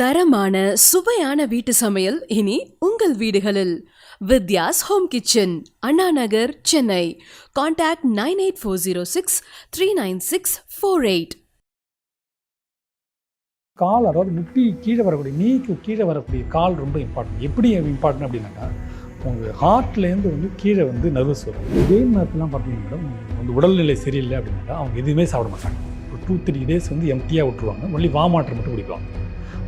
தரமான சுவையான வீட்டு சமையல் இனி உங்கள் வீடுகளில். Vidyas home kitchen Anna Nagar Chennai. Contact nine eight four zero six three nine six four eight. கால் அதாவது முட்டி கீழே வரக்கூடிய நீக்கு கீழே வரக்கூடிய கால் ரொம்ப இம்பார்ட்டன்ட் எப்படி இம்பார்ட்டன்ட் அப்படின்னாக்கா உங்கள் ஹார்ட்லேருந்து வந்து கீழே வந்து நர்வஸ் வரும். இதே நேரத்துலாம் பார்த்தீங்கன்னா வந்து உடல்நிலை சரியில்லை அப்படின்னாக்கா அவங்க எதுவுமே சாப்பிட மாட்டாங்க. ஒரு டூ த்ரீ டேஸ் வந்து எம்டியாக விட்டுருவாங்க. ஒன்லி வாமாட்டர் மட்டும் குடிப்பாங்க.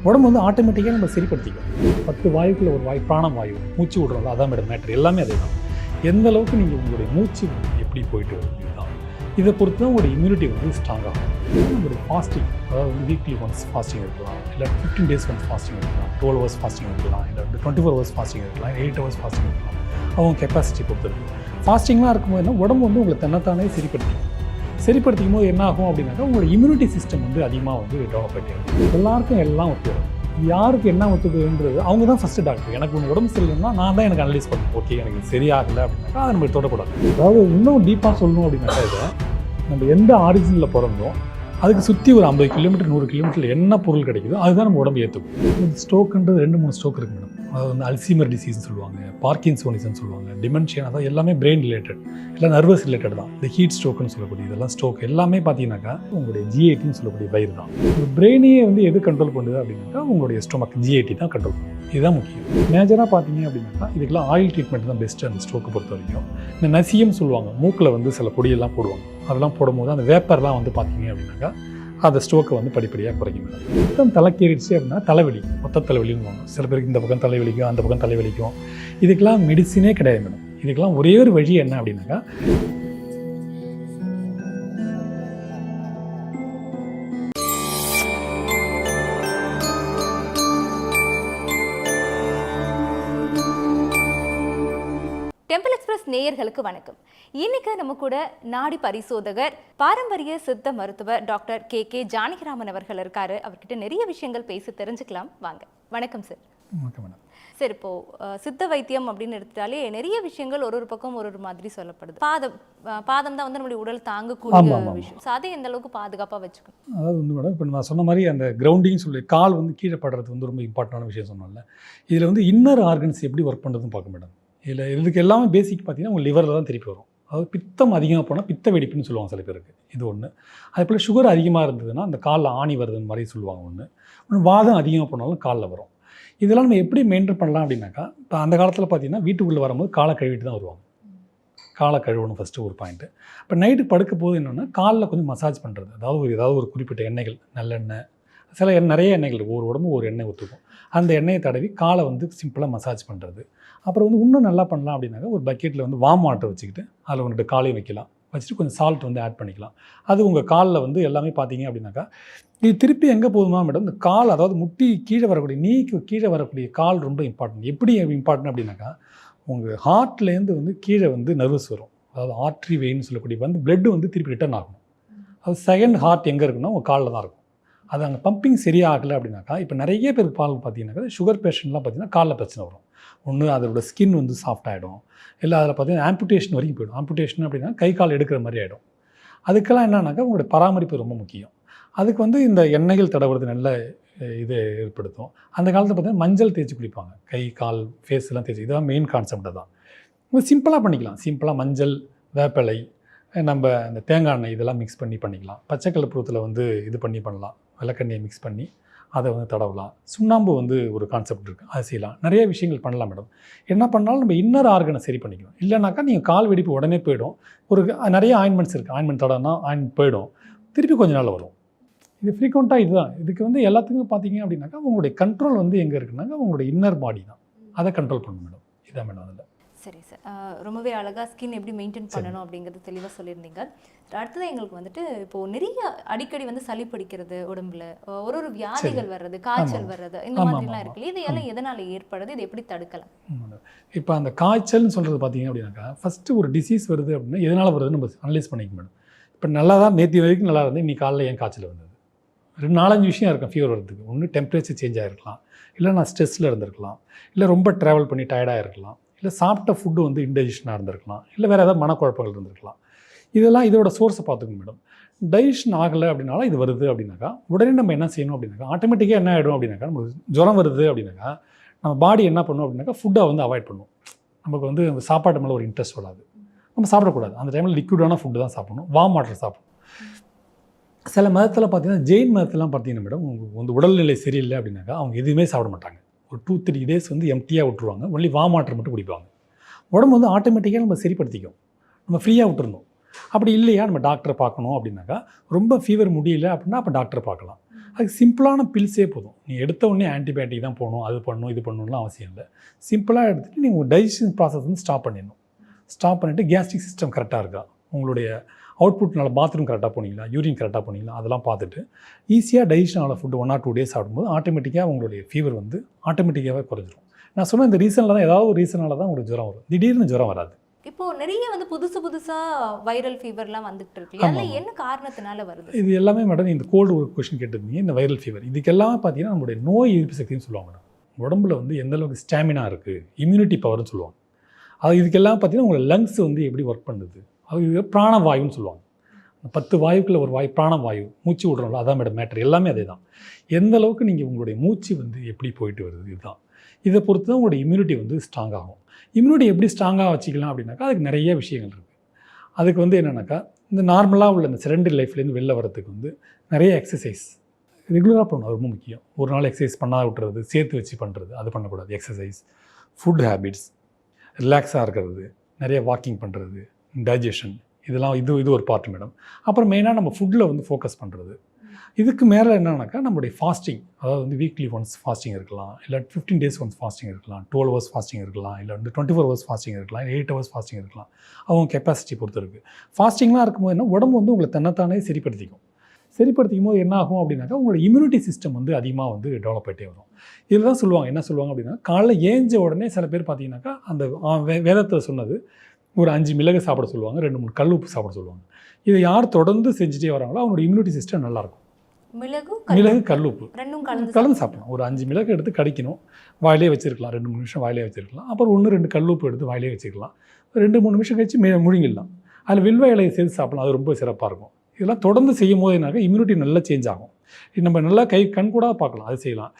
உடம்பு வந்து ஆட்டோமேட்டிக்காக நம்ம சரிப்படுத்திக்கும். பத்து வாயுக்குள்ள ஒரு வாயு பிராணம் வாயு மூச்சு விடுறோம்ல அதான் மேடம் மேட்ரு எல்லாமே அதே தான் எந்த அளவுக்கு நீங்கள் உங்களுடைய மூச்சு எப்படி போயிட்டு வருது இதுதான் இதை பொறுத்து தான் உங்களுடைய இம்யூனிட்டி வந்து ஸ்ட்ராங் ஆகும். உங்களுடைய ஃபாஸ்டிங் அதாவது வந்து வீக்லி ஒன்ஸ் ஃபாஸ்டிங் இருக்கலாம் இல்லை ஃபிஃப்டீன் டேஸ் ஒன்ஸ் ஃபாஸ்டிங் இருக்கலாம் டுவெல் ஹவர்ஸ் ஃபாஸ்டிங் இருக்கலாம் இல்லை டுவெண்ட்டி ஃபோர் ஹவர்ஸ் ஃபாஸ்டிங் இருக்கலாம் எயிட் ஹவர்ஸ் ஃபாஸ்டிங் இருக்கலாம் அவங்க கெப்பாசிட்டி பொறுத்தது ஃபாஸ்டிங்லாம் இருக்கும்போது என்ன உடம்பு வந்து உங்களை தன்னைத்தானே சரிப்படுத்திக்கும். சரிப்படுத்திக்கும் போது என்ன ஆகும் அப்படின்னாக்கா உங்களோட இம்யூனிட்டி சிஸ்டம் வந்து அதிகமாக வந்து டெவலப் ஆகிட்டே எல்லாருக்கும் எல்லாம் ஒத்துக்கும் யாருக்கு என்ன ஒத்துக்குதுன்றது அவங்க தான் ஃபஸ்ட்டு டாக்டர் எனக்கு ஒன்று உடம்பு சரியில்லைன்னா நான் தான் எனக்கு அனலைஸ் பண்ணணும். ஓகே எனக்கு சரியாகலை அப்படின்னாக்கா அதை நம்ம தொடக்கூடாது அதாவது இன்னும் டீப்பாக சொல்லணும் அப்படின்னாக்கா இதை நம்ம எந்த ஆரிஜினில் பிறந்தோம் அதுக்கு சுற்றி ஒரு ஐம்பது கிலோமீட்டர் நூறு கிலோமீட்டரில் என்ன பொருள் கிடைக்குதோ அதுதான் நம்ம உடம்பு ஏற்றுக்கும் ஸ்ட்ரோக்குன்றது ரெண்டு மூணு ஸ்ட்ரோக் இருக்கு மேடம் அதாவது வந்து அல்சீமர் டிசீஸ்னு சொல்லுவாங்க பார்க்கின்சோனிசம் சொல்லுவாங்க டிமென்ஷியன் அதான் எல்லாமே பிரெயின் ரிலேட்டட் இல்லை நர்வஸ் ரிலேட்டட் தான். இந்த ஹீட் ஸ்ட்ரோக்குன்னு சொல்லக்கூடிய இதெல்லாம் ஸ்ட்ரோக் எல்லாமே பார்த்தீங்கன்னாக்கா உங்களுடைய ஜிஐடின்னு சொல்லக்கூடிய வயிறு தான். பிரெயினையே வந்து எது கண்ட்ரோல் பண்ணுது அப்படின்னாக்கா உங்களுடைய ஸ்டொமக் ஜிஐடி தான் கண்ட்ரோல் பண்ணுது. இதுதான் முக்கியம். மேஜராக பார்த்தீங்க அப்படின்னாக்கா இதுக்கெல்லாம் ஆயில் ட்ரீட்மெண்ட் தான் பெஸ்ட்டு அந்த ஸ்ட்ரோக்கு பொறுத்த வரைக்கும் இந்த நசியம் சொல்லுவாங்க மூக்கில் வந்து சில பொடியெல்லாம் போடுவாங்க. அதெல்லாம் போடும்போது அந்த வேப்பர்லாம் வந்து பார்த்தீங்க அப்படின்னாக்கா அந்த ஸ்ட்ரோக்கை வந்து படிப்படியாக குறைக்கும் மொத்தம் தலைக்கேறிடுச்சு அப்படின்னா தலைவலி மொத்த தலைவலின்னு சில பேருக்கு இந்த பக்கம் தலைவலிக்கும் அந்த பக்கம் தலைவலிக்கும். இதுக்கெல்லாம் மெடிசினே கிடையாது மேடம் இதுக்கெல்லாம் ஒரே ஒரு வழி என்ன அப்படின்னாக்கா நேயர்களுக்கு வணக்கம். இன்னைக்கு நம்ம கூட நாடி பரிசோதகர் பாரம்பரிய சித்த மருத்துவர் டாக்டர் கே. கே. ஜானகிராமன் அவர்கள் இருக்காரு. அவர்கிட்ட நிறைய விஷயங்கள் பேசி தெரிஞ்சுக்கலாம். வாங்க. வணக்கம் சார். Okay madam. சார் இப்போ சித்த வைத்தியம் அப்படின்னு எடுத்துட்டாலே நிறைய விஷயங்கள் ஒரு ஒரு பக்கம் ஒரு ஒரு மாதிரி சொல்லப்படுது. பாதம் பாதம் தான் வந்து நம்மளுடைய உடல் தாங்கக்கூடிய விஷயம். ஸோ அதை எந்த அளவுக்கு பாதுகாப்பா வச்சுக்கணும்? அதாவது வந்து மேடம் இப்போ நான் சொன்ன மாதிரி அந்த கிரவுண்டிங் சொல்லி கால் வந்து கீழே படுறது வந்து ரொம்ப இம்பார்ட்டண்டான விஷயம் சொன்னோம்ல இதில் வந்து இன்னர் ஆர்கன்ஸ் எப்படி ஒர்க் பண்ணுறதுன்னு பார்க்க மேடம். இல்லை இதுக்கு எல்லாமே பேசிக் பார்த்தீங்கன்னா உங்கள் லிவரில் தான் திருப்பி வரும். அதாவது பித்தம் அதிகமாக போனால் பித்த வெடிப்புன்னு சொல்லுவாங்க சில பேருக்கு. இது ஒன்று அதே போல் சுகர் அதிகமாக இருந்ததுன்னா அந்த காலில் ஆணி வருதுன்னு மாதிரி சொல்லுவாங்க ஒன்று ஒன்று வாதம் அதிகமாக போனாலும் காலில் வரும். இதெல்லாம் நம்ம எப்படி மெயின்டைன் பண்ணலாம் அப்படின்னாக்கா இப்போ அந்த காலத்தில் பார்த்தீங்கன்னா வீட்டுக்குள்ளே வரும்போது காலை கழுவிட்டு தான் வருவாங்க. காலை கழுவணும் ஃபஸ்ட்டு ஒரு பாயிண்ட்டு இப்போ நைட்டு படுக்க போது என்னென்னா காலில் கொஞ்சம் மசாஜ் பண்ணுறது அதாவது ஒரு ஏதாவது ஒரு குறிப்பிட்ட எண்ணெய்கள் நல்லெண்ணெய் சில நிறைய எண்ணெய்கள். ஒரு உடம்பு ஒரு எண்ணெய் ஒத்துக்கும். அந்த எண்ணெயை தடவி காலை வந்து சிம்பிளாக மசாஜ் பண்ணுறது அப்புறம் வந்து இன்னும் நல்லா பண்ணலாம் அப்படின்னாக்கா ஒரு பக்கெட்டில் வந்து வாம் வாட்டர் வச்சுக்கிட்டு அதில் வந்துட்டு காலையும் வைக்கலாம். வச்சுட்டு கொஞ்சம் சால்ட் வந்து ஆட் பண்ணிக்கலாம். அது உங்கள் காலில் வந்து எல்லாமே பார்த்தீங்க அப்படின்னாக்கா இது திருப்பி எங்கே போகுமா மேடம் இந்த கால் அதாவது முட்டி கீழே வரக்கூடிய நீக்கு கீழே வரக்கூடிய கால் ரொம்ப இம்பார்ட்டன்ட் எப்படி இம்பார்ட்டன்ட் அப்படின்னாக்கா உங்கள் ஹார்ட்லேருந்து வந்து கீழே வந்து நர்வஸ் வரும். அதாவது ஆர்ட்ரி வெயின்னு சொல்லக்கூடிய வந்து blood வந்து திருப்பி ரிட்டர்ன் ஆகணும். அது செகண்ட் ஹார்ட் எங்கே இருக்குன்னா உங்கள் காலில் தான் இருக்கும். அது அங்கே பம்பிங் சரியாகலை அப்படின்னாக்கா இப்போ நிறைய பேருக்கு பால் பார்த்தீங்கன்னாக்கா சுகர் பேஷண்ட்லாம் பார்த்தீங்கன்னா காலில் பிரச்சனை வரும். ஒன்று அதோட ஸ்கின் வந்து சாஃப்ட் ஆகிடும் இல்லை அதில் பார்த்தீங்கன்னா ஆம்புட்டேஷன் வரைக்கும் போயிடும். ஆம்புட்டேஷன் அப்படின்னா கை கால் எடுக்கிற மாதிரி ஆகிடும் அதுக்கெல்லாம் என்னன்னாக்கா உங்களுடைய பராமரிப்பு ரொம்ப முக்கியம். அதுக்கு வந்து இந்த எண்ணெய்கள் தடவுறது நல்ல இது ஏற்படுத்தும். அந்த காலத்தில் பார்த்தீங்கன்னா மஞ்சள் தேய்ச்சி குளிப்பாங்க. கை கால் ஃபேஸ் எல்லாம் தேய்ச்சி. இதுதான் மெயின் கான்செப்ட் தான். சிம்பிளாக பண்ணிக்கலாம். சிம்பிளாக மஞ்சள் வேப்பிலை நம்ம இந்த தேங்காய் எண்ணெய் இதெல்லாம் மிக்ஸ் பண்ணி பண்ணிக்கலாம். பச்சைக்கலப்புறத்தில் வந்து இது பண்ணி பண்ணலாம். வெள்ளக்கண்ணியை மிக்ஸ் பண்ணி அதை வந்து தடவலாம். சுண்ணாம்பு வந்து ஒரு கான்செப்ட் இருக்குது அது செய்யலாம். நிறைய விஷயங்கள் பண்ணலாம் மேடம் என்ன பண்ணாலும் நம்ம இன்னர் ஆர்கனை சரி பண்ணிக்கணும். இல்லைனாக்கா நீங்கள் கால் வெடிப்பு உடனே போயிடும். ஒரு நிறைய ஆயின்மெண்ட்ஸ் இருக்குது ஆயின்மெண்ட் தடவைனா ஆயின்மெண்ட் போயிடும். திருப்பி கொஞ்ச நாள் வரும். இது ஃப்ரீக்வெண்ட்டாக இதுதான். இதுக்கு வந்து எல்லாத்துக்கும் பார்த்தீங்க அப்படின்னாக்கா உங்களுடைய கண்ட்ரோல் வந்து எங்கே இருக்குன்னாக்கா உங்களுடைய இன்னர் பாடி தான். அதை கண்ட்ரோல் பண்ணணும் மேடம் இதான் மேடம் அதில். சரி சார். ரொம்பவே அழகா ஸ்கின் எப்படி மெயின்டைன் பண்ணணும் அப்படிங்கிறது தெளிவாக சொல்லியிருந்தீங்க. அடுத்தது எங்களுக்கு வந்துட்டு இப்போ நிறைய அடிக்கடி வந்து சளி பிடிக்கிறது உடம்புல. ஒரு ஒரு வியாதிகள் வர்றது காய்ச்சல் வர்றது இந்த மாதிரிலாம் ஆமா, இருக்கு இது எல்லாம் எதனால ஏற்படுது? இது எப்படி தடுக்கலாம்? இப்போ அந்த காய்ச்சல்னு சொல்கிறது பார்த்தீங்க அப்படின்னாக்கா ஃபஸ்ட்டு ஒரு டிசீஸ் வருது அப்படின்னா எதனால் வருதுன்னு நம்ம அனலைஸ் பண்ணிக்க மேடம் இப்போ நல்லா தான் நேற்று வரைக்கும் நல்லா இருந்து இன்னைக்கு காலையில் ஏன் காய்ச்சல் வந்தது? ரெண்டு நாலஞ்சு விஷயம் இருக்கும் ஃபீவர் வரதுக்கு ஒன்று டெம்பரேச்சர் சேஞ்ச் ஆகிருக்கலாம் இல்லை நான் ஸ்ட்ரெஸ்ஸில் இருந்திருக்கலாம். இல்லை ரொம்ப ட்ராவல் பண்ணி டயர்டாக இருக்கலாம் இல்லை சாப்பிட்ட ஃபுட்டு வந்து இன்டைஜஷனாக இருந்திருக்கலாம். இல்லை வேறு ஏதாவது மனக்குழப்பங்கள் இருந்திருக்கலாம். இதெல்லாம் இதோட சோர்ஸை பார்த்துக்கணும் மேடம் டைஜஷன் ஆகலை அப்படின்னாலும் இது வருது அப்படின்னாக்கா உடனே நம்ம என்ன செய்யணும் அப்படின்னாக்கா ஆட்டோமேட்டிக்காக என்ன ஆகிடும் அப்படின்னாக்கா நமக்கு ஜுரம் வருது அப்படின்னாக்கா நம்ம பாடி என்ன பண்ணும் அப்படின்னாக்கா ஃபுட்டை வந்து அவாய்ட் பண்ணும். நமக்கு வந்து அந்த சாப்பாட்டு மேலே ஒரு இன்ட்ரெஸ்ட் வராது. நம்ம சாப்பிடக்கூடாது. அந்த டைமில் லிக்விடான ஃபுட்டு தான் சாப்பிடணும். வார்ம் வாட்டர் சாப்பிடணும். சில மதத்தில் பார்த்தீங்கன்னா ஜெயின் மதத்தெல்லாம் பார்த்தீங்கன்னா மேடம் உங்களுக்கு வந்து உடல்நிலை சரியில்லை அப்படின்னாக்கா அவங்க எதுவுமே சாப்பிட மாட்டாங்க. ஒரு டூ த்ரீ டேஸ் வந்து எம்டியாக விட்டுருவாங்க. ஒன்லி வாமாட்டர் மட்டும் குடிப்பாங்க. உடம்பு வந்து ஆட்டோமேட்டிக்காக நம்ம சரிப்படுத்திக்கும். நம்ம ஃப்ரீயாக விட்டுருந்தோம் அப்படி இல்லையா? நம்ம டாக்டரை பார்க்கணும் அப்படின்னாக்கா ரொம்ப ஃபீவர் முடியல அப்படின்னா அப்போ டாக்டரை பார்க்கலாம். அதுக்கு சிம்பிளான பில்ஸே போதும். நீ எடுத்த உடனே ஆன்டிபயோட்டிக் தான் போகணும் அது பண்ணணும் இது பண்ணணும்லாம் அவசியம் இல்லை. சிம்பிளாக எடுத்துகிட்டு நீங்கள் டைஜஷன் ப்ராசஸ் வந்து ஸ்டாப் பண்ணிடணும். ஸ்டாப் பண்ணிவிட்டு கேஸ்ட்ரிக் சிஸ்டம் கரெக்டாக இருக்கா? உங்களுடைய அவுட்புட்னால பாத்ரூம் கரெக்டாக போனீங்களா? யூரின் கரெக்டாக போனீங்களா? அதெல்லாம் பார்த்துட்டு ஈஸியாக டைஜஷன் ஆன food one or two days சாப்பிடும்போது ஆட்டோமேட்டிக்காக உங்களுடைய ஃபீவர் வந்து ஆட்டோமேட்டிக்காகவே குறைஞ்சிரும். நான் சொன்ன இந்த ரீசனில் தான் ஏதாவது ஒரு ரீசனால தான் உங்களுக்கு ஜுரம் வரும். திடீர்னு ஜுரம் வராது. இப்போ நிறைய வந்து புதுசு புதுசா வைரல் ஃபீவர்லாம் வந்துகிட்டு இருக்கு? அதுல. என்ன காரணத்தினால வருது? இது எல்லாமே மேடம் இந்த கோல்டு ஒரு கொஷின் கேட்டிருந்தீங்க இந்த வைரல் ஃபீவர் இதுக்கு எல்லாமே பார்த்தீங்கன்னா நம்மளுடைய நோய் எதிர்ப்பு சக்தின்னு சொல்லுவாங்க மேடம் உடம்புல வந்து எந்த அளவுக்கு ஸ்டாமினா இருக்குது இம்யூனிட்டி பவர்னு சொல்லுவாங்க. அது இதுக்கெல்லாம் பார்த்தீங்கன்னா உங்களோட லங்ஸ் வந்து எப்படி ஒர்க் பண்ணுது? பிராணவாயுன்னு சொல்லுவாங்க. அந்த பத்து வாயுக்குள்ள ஒரு வாயு பிராணவாயு மூச்சு விடுறோம்ல அதான் மேடம் மேட்டர் எல்லாமே அதே தான் எந்த அளவுக்கு நீங்கள் உங்களுடைய மூச்சு வந்து எப்படி போயிட்டு வருது இதுதான். இதை பொறுத்து தான் உங்களுடைய இம்யூனிட்டி வந்து ஸ்ட்ராங் ஆகும். இம்யூனிட்டி எப்படி ஸ்ட்ராங்காக வச்சுக்கலாம் அப்படின்னாக்கா அதுக்கு நிறைய விஷயங்கள் இருக்குது அதுக்கு வந்து என்னென்னாக்கா இந்த நார்மலாக உள்ள இந்த செரண்டரி லைஃப்லேருந்து வெளில வரதுக்கு வந்து நிறைய எக்ஸசைஸ் ரெகுலராக பண்ணணும் ரொம்ப முக்கியம். ஒரு நாள் எக்ஸசைஸ் பண்ணாத விட்டுறது சேர்த்து வச்சு பண்ணுறது அது பண்ணக்கூடாது. எக்ஸசைஸ் ஃபுட் ஹேபிட்ஸ் ரிலாக்ஸாக இருக்கிறது நிறைய வாக்கிங் பண்ணுறது டைஜஷன் இதெல்லாம் இது இது ஒரு பார்ட் மேடம் அப்புறம் மெயினாக நம்ம ஃபுட்டில் வந்து ஃபோக்கஸ் பண்ணுறது இதுக்கு மேலே என்னன்னாக்கா நம்மளுடைய ஃபாஸ்டிங் அதாவது வந்து வீக்லி ஒன்ஸ் ஃபாஸ்டிங் இருக்கலாம் இல்லை ஃபிஃப்டீன் டேஸ் ஒன்ஸ் ஃபாஸ்டிங் இருக்கலாம் டுவெல் ஹவர்ஸ் ஃபாஸ்டிங் இருக்கலாம் இல்லை வந்து டுவெண்ட்டி ஃபோர் ஹவர்ஸ் ஃபாஸ்டிங் இருக்கலாம் எயிட் ஹவர்ஸ் ஃபாஸ்டிங் இருக்கலாம். அவங்க கெப்பாசிட்டி பொறுத்து இருக்குது ஃபாஸ்டிங்லாம் இருக்கும்போது என்ன உடம்பு வந்து உங்களை தன்னைத்தானே சரிப்படுத்திக்கும். சரிப்படுத்திக்கும் போது என்ன ஆகும் அப்படின்னாக்கா உங்களோட இம்யூனிட்டி சிஸ்டம் வந்து அதிகமாக வந்து டெவலப் ஆகிட்டே வரும். இதில் தான் சொல்லுவாங்க. என்ன சொல்லுவாங்க அப்படின்னா காலைல ஏஞ்ச உடனே சில பேர் பார்த்தீங்கன்னாக்கா அந்த வே- வேதத்தில் சொன்னது ஒரு அஞ்சு மிளகு சாப்பிட சொல்லுவாங்க ரெண்டு மூணு கல் உப்பு சாப்பிட சொல்லுவாங்க. இதை யார் தொடர்ந்து செஞ்சுட்டே வராங்களோ அவங்களோட இம்யூனிட்டி சிஸ்டம் நல்லாயிருக்கும். மிளகு மிளகு கல் உப்பு. ரெண்டும் கலந்து கலந்து சாப்பிடலாம். ஒரு அஞ்சு மிளகு எடுத்து கடிக்கணும் வாயிலே வச்சிருக்கலாம். ரெண்டு மூணு நிமிஷம் வாயிலே வச்சிருக்கலாம். அப்புறம் ஒன்று ரெண்டு கல் உப்பு எடுத்து வாயிலே வச்சுக்கலாம் ரெண்டு மூணு நிமிஷம் கழிச்சு மே முழுங்கிடலாம். அதில் வில்வ இலையை சேர்த்து சாப்பிடலாம். அது ரொம்ப சிறப்பாக இருக்கும். இதெல்லாம் தொடர்ந்து செய்யும் போது என்னாக்க இம்யூனிட்டி நல்லா சேஞ்ச் ஆகும். நம்ம நல்லா கை கண் கூட பார்க்கலாம். அது செய்யலாம்.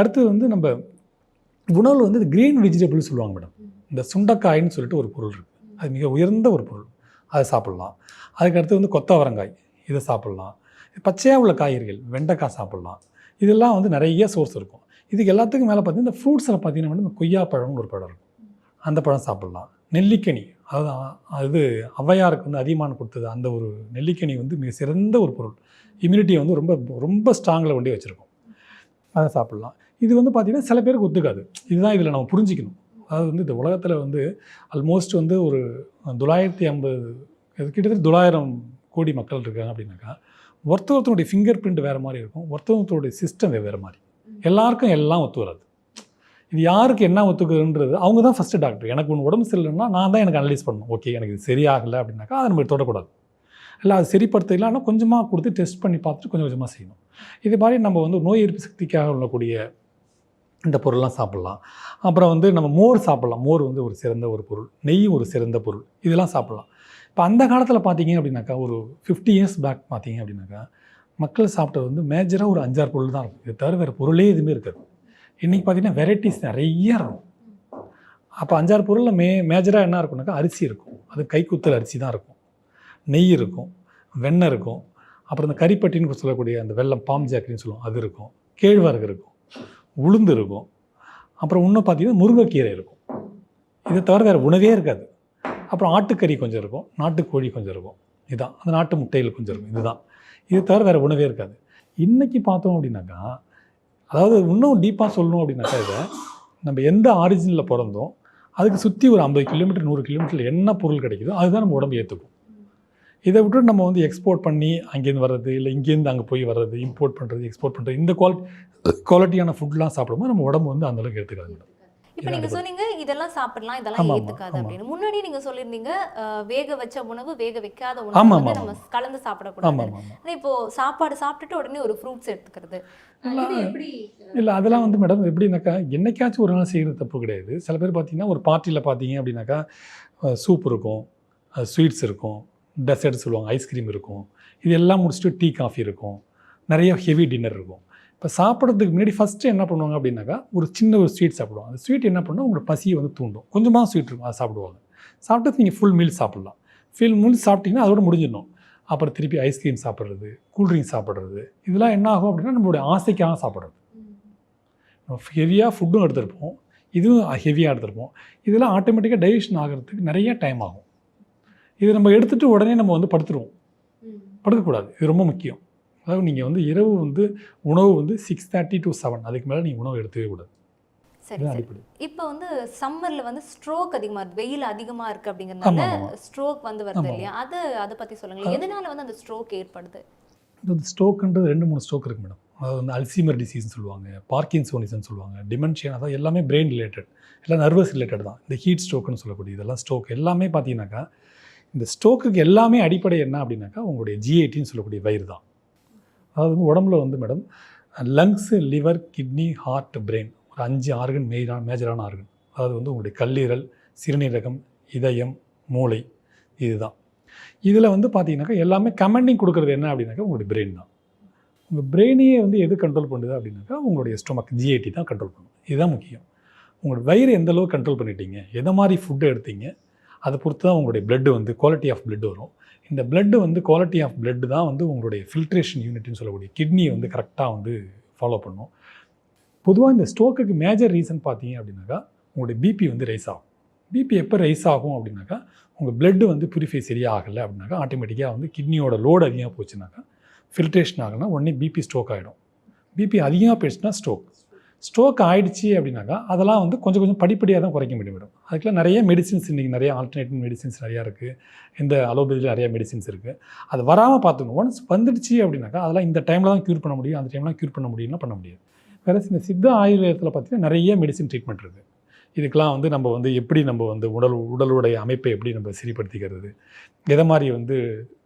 அடுத்து வந்து நம்ம உணவில் வந்து க்ரீன் வெஜிடபிள் சொல்லுவாங்க மேடம் இந்த சுண்டைக்காயின்னு சொல்லிட்டு ஒரு பொருள் இருக்குது அது மிக உயர்ந்த ஒரு பொருள். அதை சாப்பிட்லாம். அதுக்கடுத்து வந்து கொத்தவரங்காய் இதை சாப்பிட்லாம். பச்சையாக உள்ள காய்கறிகள் வெண்டைக்காய் சாப்பிட்லாம். இதெல்லாம் வந்து நிறைய சோர்ஸ் இருக்கும். இதுக்கு எல்லாத்துக்கும் மேலே பார்த்தீங்கன்னா இந்த ஃப்ரூட்ஸில் பார்த்தீங்கன்னா வந்து இந்த கொய்யாப்பழம்னு ஒரு பழம் இருக்கும். அந்த பழம் சாப்பிட்லாம். நெல்லிக்கனி அதுதான் அது ஔவையாருக்கு வந்து அதிகமான கொடுத்தது. அந்த ஒரு நெல்லிக்கனி வந்து மிக சிறந்த ஒரு பொருள். இம்யூனிட்டியை வந்து ரொம்ப ரொம்ப ஸ்ட்ராங்கில் கொண்டு வச்சுருக்கோம். அதை சாப்பிட்லாம். இது வந்து பார்த்திங்கன்னா சில பேருக்கு ஒத்துக்காது. இதுதான் இதில் நம்ம புரிஞ்சிக்கணும். அதாவது வந்து இந்த உலகத்தில் வந்து ஆல்மோஸ்ட் வந்து ஒரு தொள்ளாயிரத்தி ஐம்பது கிட்டத்தட்ட தொள்ளாயிரம் கோடி மக்கள் இருக்காங்க அப்படின்னாக்கா ஒருத்தர் ஒருத்தருடைய ஃபிங்கர் பிரிண்ட் வேறு மாதிரி இருக்கும் ஒருத்தர் ஒருத்தருடைய சிஸ்டம் வேறு மாதிரி. எல்லாருக்கும் எல்லாம் ஒத்து வராது. இது யாருக்கு என்ன ஒத்துக்குதுன்றது அவங்க தான் ஃபஸ்ட்டு டாக்டர் எனக்கு ஒன்று உடம்பு சரியில்லைன்னா நான் தான் எனக்கு அனலைஸ் பண்ணணும். ஓகே எனக்கு இது சரியாகலை அப்படின்னாக்கா அதை நம்ம தொடக்கூடாது. இல்லை அது சரிப்படுத்த இல்லைன்னா கொஞ்சமாக கொடுத்து டெஸ்ட் பண்ணி பார்த்துட்டு கொஞ்சம் கொஞ்சமாக செய்யணும். இது மாதிரி நம்ம வந்து நோய் எதிர்ப்பு சக்திக்காக உள்ளக்கூடிய இந்த பொருள்லாம் சாப்பிட்லாம். அப்புறம் வந்து நம்ம மோர் சாப்பிட்லாம். மோர் வந்து ஒரு சிறந்த ஒரு பொருள். நெய் ஒரு சிறந்த பொருள். இதெல்லாம் சாப்பிட்லாம். இப்போ அந்த காலத்தில் பார்த்தீங்க அப்படின்னாக்கா ஒரு ஃபிஃப்டி இயர்ஸ் பேக் பார்த்தீங்க அப்படின்னாக்கா மக்கள் சாப்பிட்டது வந்து மேஜராக ஒரு அஞ்சாறு பொருள் தான் இருக்கும். இது தவிர வேறு பொருளே எதுவுமே இருக்காது. இன்றைக்கி பார்த்தீங்கன்னா வெரைட்டிஸ் நிறைய இருக்கும். அப்போ அஞ்சாறு பொருளில் மே மேஜராக என்ன இருக்கும்னாக்கா அரிசி இருக்கும். அது கைக்குத்தல் அரிசி தான் இருக்கும். நெய் இருக்கும். வெண்ணெய் இருக்கும். அப்புறம் இந்த கறிப்பட்டின்னு சொல்லக்கூடிய அந்த வெள்ளம் பாம் ஜாக்கரின்னு சொல்லுவோம் அது இருக்கும். கேழ்வரகு இருக்கும். உளுந்து இருக்கும் அப்புறம் இன்னும் பார்த்தீங்கன்னா முருங்கைக்கீரை இருக்கும். இதை தவிர வேறு உணவே இருக்காது. அப்புறம் ஆட்டுக்கறி கொஞ்சம் இருக்கும். நாட்டுக்கோழி கொஞ்சம் இருக்கும். இதுதான் அந்த நாட்டு முட்டையில் கொஞ்சம் இருக்கும். இதுதான். இது தவிர வேறு உணவே இருக்காது. இன்றைக்கி பார்த்தோம் அப்படின்னாக்கா அதாவது இன்னும் டீப்பாக சொல்லணும் அப்படின்னாக்கா இதை நம்ம எந்த ஆரிஜினில் பிறந்தோம் அதுக்கு சுற்றி ஒரு ஐம்பது கிலோமீட்டர் நூறு கிலோமீட்டரில் என்ன பொருள் கிடைக்குதோ அதுதான் நம்ம உடம்பு ஏற்றுக்கும் இதை விட்டு நம்ம வந்து எக்ஸ்போர்ட் பண்ணி அங்கேருந்து வர்றது இல்லை இங்கேருந்து அங்கே போய் வர்றது இம்போர்ட் பண்ணுறது எக்ஸ்போர்ட் பண்ணுறது இந்த குவாலிட்டி குவாலிட்டியான ஃபுட்லாம் சாப்பிடும்போது நம்ம உடம்பு வந்து அந்தளவுக்கு எடுத்துக்காது மேடம். இப்போ நீங்க இதான் சொன்னீங்க இதெல்லாம் சாப்பிடலாம் இதெல்லாம் ஆமா. அப்படின்னு. முன்னாடி நீங்க சொல்லியிருந்தீங்க வேக வச்ச உணவு வேக வைக்காத உணவு வந்து. நம்ம கலந்து சாப்பிடக்கூடாது. ஆமாம் ஆமாம் ஆனா இப்போ சாப்பாடு சாப்பிட்டுட்டு உடனே ஒரு ஃப்ரூட்ஸ் எடுத்துக்கிறது. இல்லை அதெல்லாம் வந்து மேடம் எப்படின்னாக்கா என்னைக்காச்சும் ஒரு நாள் செய்கிறது தப்பு கிடையாது. சில பேர் பார்த்தீங்கன்னா ஒரு பார்ட்டியில் பார்த்தீங்க அப்படின்னாக்கா சூப் இருக்கும் ஸ்வீட்ஸ் இருக்கும் டெசர்ட் சொல்லுவாங்க ஐஸ்கிரீம் இருக்கும். இது எல்லாம் முடிச்சுட்டு டீ காஃபி இருக்கும். நிறைய ஹெவி டின்னர் இருக்கும். இப்போ சாப்பிட்றதுக்கு முன்னாடி ஃபஸ்ட்டு என்ன பண்ணுவாங்க அப்படின்னாக்கா ஒரு சின்ன ஒரு ஸ்வீட் சாப்பிடுவாங்க. அந்த ஸ்வீட் என்ன பண்ணால் உங்களோட பசியை வந்து தூண்டும். கொஞ்சமாக ஸ்வீட் இருக்கும் அதை சாப்பிடுவாங்க. சாப்பிட்டு நீங்கள் ஃபுல் மீல் சாப்பிட்லாம். ஃபுல் மீல் சாப்பிட்டீங்கன்னா அதோட முடிஞ்சிடணும். அப்புறம் திருப்பி ஐஸ்கிரீம் சாப்பிட்றது கூல்ட்ரிங்க் சாப்பிட்றது. இதெல்லாம் என்ன ஆகும் அப்படின்னா நம்மளுடைய ஆசைக்காக சாப்பிட்றது. நம்ம ஹெவியாக ஃபுட்டும் எடுத்திருப்போம். இதுவும் ஹெவியாக எடுத்திருப்போம். இதெல்லாம் ஆட்டோமேட்டிக்காக டைஜஷன் ஆகிறதுக்கு நிறைய டைம் ஆகும். இது நம்ம எடுத்துகிட்டு உடனே நம்ம வந்து படுத்துருவோம். படுக்கக்கூடாது. இது ரொம்ப முக்கியம். அதாவது நீங்கள் வந்து இரவு வந்து உணவு வந்து சிக்ஸ் தேர்ட்டி டு செவன் அதுக்கு மேலே நீங்கள் உணவு எடுத்துக்கவே கூடாது. சரி இப்போ வந்து சம்மர்ல வந்து ஸ்ட்ரோக் அதிகமா இருக்கு. வெயில் அதிகமா இருக்கு ஆமா, அப்படிங்கறதுனால. ஸ்ட்ரோக் வந்து வருது. இல்லையா? அது அதை பத்தி சொல்லுங்களேன். எதனால வந்து அந்த ஸ்ட்ரோக் ஏற்படுது? இந்த ஸ்ட்ரோக்குன்றது ரெண்டு மூணு ஸ்ட்ரோக் இருக்குது மேடம் அதாவது வந்து அல்சீமர் டிசீஸ்னு சொல்லுவாங்க பார்க்கின்சோனிசன் சொல்லுவாங்க டிமென்ஷியா அதாவது எல்லாமே பிரெயின் ரிலேட்டட் எல்லாம் நர்வஸ் ரிலேட்டட் தான். இந்த ஹீட் ஸ்ட்ரோக்குன்னு சொல்லக்கூடிய இதெல்லாம் ஸ்ட்ரோக் எல்லாமே பார்த்தீங்கன்னாக்கா இந்த ஸ்ட்ரோக்குக்கு எல்லாமே அடிப்படை என்ன அப்படின்னாக்கா உங்களுடைய ஜிஐடின்னு சொல்லக்கூடிய வயிறு தான். அதாவது வந்து உடம்புல வந்து madam lungs liver kidney heart brain ஒரு அஞ்சு ஆர்கன் மேஜரான மேஜரான ஆர்கன் அதாவது வந்து உங்களுடைய கல்லீரல் சிறுநீரகம் இதயம் மூளை இதுதான். இதில் வந்து பார்த்தீங்கன்னாக்கா எல்லாமே கமெண்டிங் கொடுக்குறது என்ன அப்படின்னாக்கா உங்களுடைய பிரெயின் தான். உங்கள் பிரெயினையே வந்து எது கண்ட்ரோல் பண்ணுது அப்படின்னாக்கா உங்களுடைய ஸ்டொமக் ஜிஐடி தான் கண்ட்ரோல் பண்ணும் இதுதான் முக்கியம். உங்களோட வயிறு எந்த அளவுக்கு கண்ட்ரோல் பண்ணிட்டீங்க? எந்த மாதிரி ஃபுட்டு எடுத்தீங்க? அதை பொறுத்து தான் உங்களுடைய பிளட்டு வந்து குவாலிட்டி ஆஃப் பிளட் வரும். இந்த பிளட்டு வந்து குவாலிட்டி ஆஃப் blood தான் வந்து உங்களுடைய ஃபில்ட்ரேஷன் யூனிட்னு சொல்லக்கூடிய கிட்னியை வந்து கரெக்டாக வந்து ஃபாலோ பண்ணும். பொதுவாக இந்த ஸ்ட்ரோக்குக்கு மேஜர் ரீசன் பார்த்தீங்க அப்படின்னாக்கா உங்களுடைய பிபி வந்து ரைஸ் ஆகும். பிபி எப்போ ரைஸ் ஆகும் அப்படின்னாக்கா உங்கள் பிளட்டு வந்து பியூரிஃபை சரியாக ஆகலை அப்படின்னாக்கா ஆட்டோமேட்டிக்காக வந்து கிட்னியோட லோடு அதிகமாக போச்சுனாக்கா ஃபில்ட்ரேஷன் ஆகலைன்னா உடனே பிபி ஸ்ட்ரோக் ஆகிடும் பிபி அதிகமாக போயிடுச்சுன்னா ஸ்ட்ரோக் ஸ்ட்ரோக் ஆயிடுச்சு அப்படின்னாக்கா அதெல்லாம் வந்து கொஞ்சம் கொஞ்சம் படிப்படியாக தான் குறைக்க முடியும் அதுக்கெல்லாம் நிறைய மெடிசின்ஸ் இன்றைக்கி நிறைய ஆல்டர்னேட்டிவ் மெடிசின்ஸ் நிறையா இருக்குது இந்த அலோபதியில் நிறைய மெடிசின்ஸ் இருக்குது அது வராமல் பார்த்துக்கணும். ஒன்ஸ் வந்துடுச்சு அப்படின்னாக்கா அதெல்லாம் இந்த டைமில் தான் க்யூர் பண்ண முடியும். அந்த டைம்லாம் க்யூர் பண்ண முடியும்னா பண்ண முடியாது. வேறு இந்த சித்த ஆயுர்வேதத்தில் பார்த்தீங்கன்னா நிறைய மெடிசின் ட்ரீட்மெண்ட் இருக்குது இதுக்கெலாம் வந்து நம்ம வந்து எப்படி நம்ம வந்து உடல் உடலுடைய அமைப்பை எப்படி நம்ம சரிப்படுத்திக்கிறது எதை மாதிரி வந்து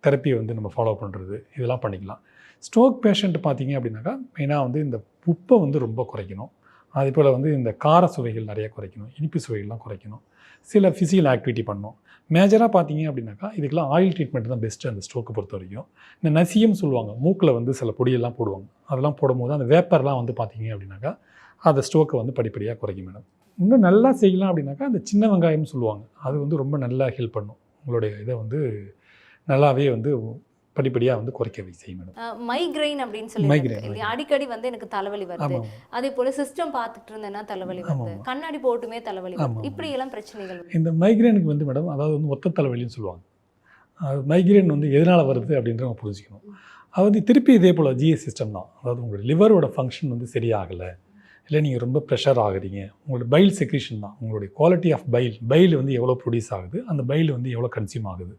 தெரப்பியை வந்து நம்ம ஃபாலோ பண்ணுறது இதெல்லாம் பண்ணிக்கலாம். ஸ்ட்ரோக் பேஷண்ட் பார்த்தீங்க அப்படின்னாக்கா மெயினாக வந்து இந்த உப்பை வந்து ரொம்ப குறைக்கணும். அதே போல் வந்து இந்த கார சுவைகள் நிறைய குறைக்கணும். இனிப்பு சுவைகள்லாம் குறைக்கணும். சில ஃபிசிக்கல் ஆக்டிவிட்டி பண்ணணும். மேஜராக பார்த்தீங்க அப்படின்னாக்கா இதுக்கெல்லாம் ஆயில் ட்ரீட்மெண்ட் தான் பெஸ்ட்டு அந்த ஸ்ட்ரோக்கை பொறுத்த வரைக்கும். இந்த நசியம் சொல்லுவாங்க. மூக்கில் வந்து சில பொடியெல்லாம் போடுவாங்க. அதெல்லாம் போடும்போது அந்த வேப்பர்லாம் வந்து பார்த்தீங்க அப்படின்னாக்கா அந்த ஸ்ட்ரோக்கை வந்து படிப்படியாக குறைக்கும் மேடம் இன்னும் நல்லா செய்யலாம் அப்படின்னாக்கா அந்த சின்ன வெங்காயம்னு சொல்லுவாங்க. அது வந்து ரொம்ப நல்லா ஹெல்ப் பண்ணும். உங்களுடைய இதை வந்து நல்லாவே வந்து படிப்படியாக வந்து குறைக்க வை- செய்யும் மேடம் மைக்ரைன் அப்படின்னு சொல்லி? அடிக்கடி வந்து எனக்கு தலைவலி வருது. அதே போல சிஸ்டம் பார்த்துட்டு இருந்தேன்னா தலைவலி வருது. கண்ணாடி போட்டுமே தலைவலி வருது. இப்படி எல்லாம் பிரச்சனைகள். இந்த மைக்ரேனுக்கு வந்து மேடம் அதாவது வந்து ஒத்த தலைவலின்னு சொல்லுவாங்க. மைக்ரேன் வந்து எதனால் வருது அப்படின்றத நம்ம புரிஞ்சுக்கணும். அது வந்து திருப்பி இதே போல் ஜிஎஸ் சிஸ்டம் தான். அதாவது உங்களோட லிவரோட ஃபங்க்ஷன் வந்து சரியாகலை. இல்லை நீங்கள் ரொம்ப ப்ரெஷர் ஆகுறீங்க. உங்களோட பைல் செக்ரிஷன் தான். உங்களுடைய குவாலிட்டி ஆஃப் பைல் பைல் வந்து எவ்வளோ ப்ரொடியூஸ் ஆகுது அந்த பைல் வந்து எவ்வளோ கன்சியூம் ஆகுது.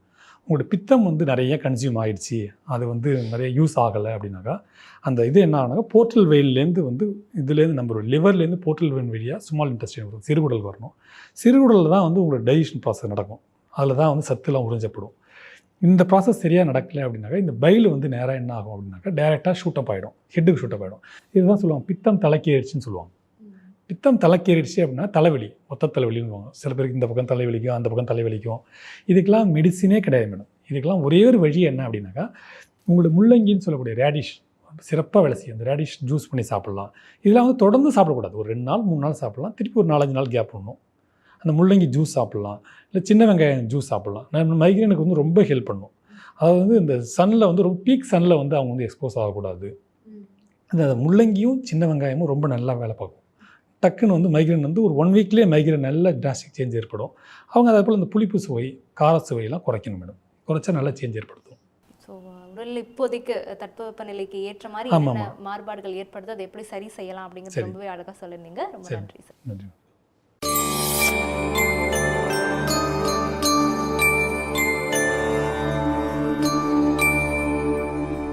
உங்களோட பித்தம் வந்து நிறைய கன்சியூம் ஆகிடுச்சி அது வந்து நிறைய யூஸ் ஆகலை அப்படின்னாக்கா அந்த இது என்ன ஆகுனாக்கா போர்ட்டல் வெயில்லேருந்து வந்து இதுலேருந்து நம்மளோட லிவர்லேருந்து போர்ட்டல் வெயின் வழியாக ஸ்மால் இன்டெஸ்டைன் வரும் சிறுகுடல் வரணும். சிறுகுடலில் தான் வந்து உங்களோட டைஜஷன் ப்ராசஸ் நடக்கும். அதில் தான் வந்து சத்துலாம் உறிஞ்சப்படும். இந்த ப்ராசஸ் சரியாக நடக்கலை அப்படின்னாக்கா இந்த பயில் வந்து நேராக என்ன ஆகும் அப்படின்னாக்கா டேரெக்டாக ஷூட்டப் ஆகிடும் ஹெட்டுக்கு ஷூட்டப் ஆகிடும் இதுதான் சொல்லுவாங்க பித்தம் தலைக்கேறிடுச்சுன்னு சொல்லுவாங்க. பித்தம் தலைக்கேறிடுச்சு அப்படின்னா தலைவலி மொத்த தலைவலின்னு சில பேருக்கு இந்த பக்கம் தலைவலிக்கும் அந்த பக்கம் தலைவலிக்கும். இதுக்கெல்லாம் மெடிசினே கிடையாது மேடம் இதுக்கெல்லாம் ஒரே ஒரு வழி என்ன அப்படின்னாக்கா உங்களோட முள்ளங்கின்னு சொல்லக்கூடிய ரேடிஷ் சிறப்பாக வேலை செய்யும். அந்த ரேடிஷ் ஜூஸ் பண்ணி சாப்பிட்லாம். இதெல்லாம் வந்து தொடர்ந்து சாப்பிடக்கூடாது. ஒரு ரெண்டு நாள் மூணு நாள் சாப்பிட்லாம். திருப்பி ஒரு நாலஞ்சு நாள் கேப் பண்ணணும் அந்த முள்ளங்கி ஜூஸ் சாப்பிட்லாம். இல்லை சின்ன வெங்காயம் ஜூஸ் சாப்பிட்லாம். நம்ம மைக்ரேனுக்கு வந்து ரொம்ப ஹெல்ப் பண்ணும். அதாவது வந்து இந்த சன்னில் வந்து ரொம்ப பீக் சன்னில் வந்து அவங்க வந்து எக்ஸ்போஸ் ஆகக்கூடாது. அந்த முள்ளங்கியும் சின்ன வெங்காயமும் ரொம்ப நல்லா வேலை பார்க்கும். டக்குன்னு வந்து மைக்ரேன் வந்து ஒரு ஒன் வீக்லேயே மைக்ரேன் நல்ல டிராஸ்டிக் சேஞ்ச் ஏற்படும். அவங்க அதே போல் இந்த புளிப்பு சுவை கார சுவையெல்லாம் குறைக்கணும் மேடம் குறைச்சா நல்ல சேஞ்ச் ஏற்படுத்தும். உடல் இப்போதைக்கு தட்பவெப்ப நிலைக்கு ஏற்ற மாதிரி மாறுபாடுகள் ஏற்படுது அதை எப்படி சரி செய்யலாம் அப்படிங்கிறது. ரொம்பவே அழகா சொல்லியிருந்தீங்க. ரொம்ப. நன்றி சார் நன்றி.